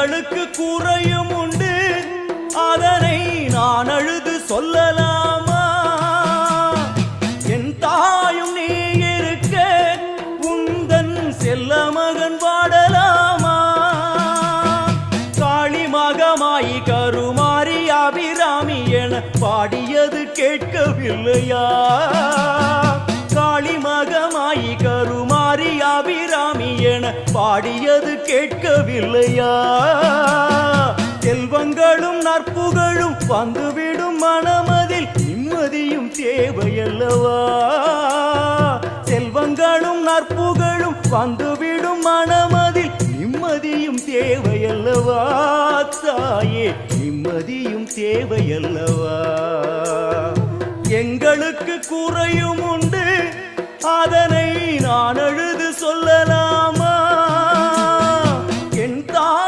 உங்களுக்கு குறையும் உண்டு. அதனை நான் அழுது சொல்லலாமா? என் தாயும் நீ இருக்க உந்தன் செல்ல மகன் பாடலாமா காளி மகமாயி கருமாரி அபிராமி என பாடியது கேட்கவில்லையா? காளி மகமாயி கருமாரி அபிராமி என பாடியது கேட்கவில்லையா? செல்வங்களும் நற்புகழும் வந்துவிடும் மனமதில் நிம்மதியும் தேவையல்லவா? செல்வங்களும் நற்புகழும் வந்துவிடும் மனமதில் நிம்மதியும் தேவையல்லவா? தாயே நிம்மதியும் தேவையல்லவா? எங்களுக்கு குறையும் உண்டு. அதனை நான் அழுது சொல்லலாம்.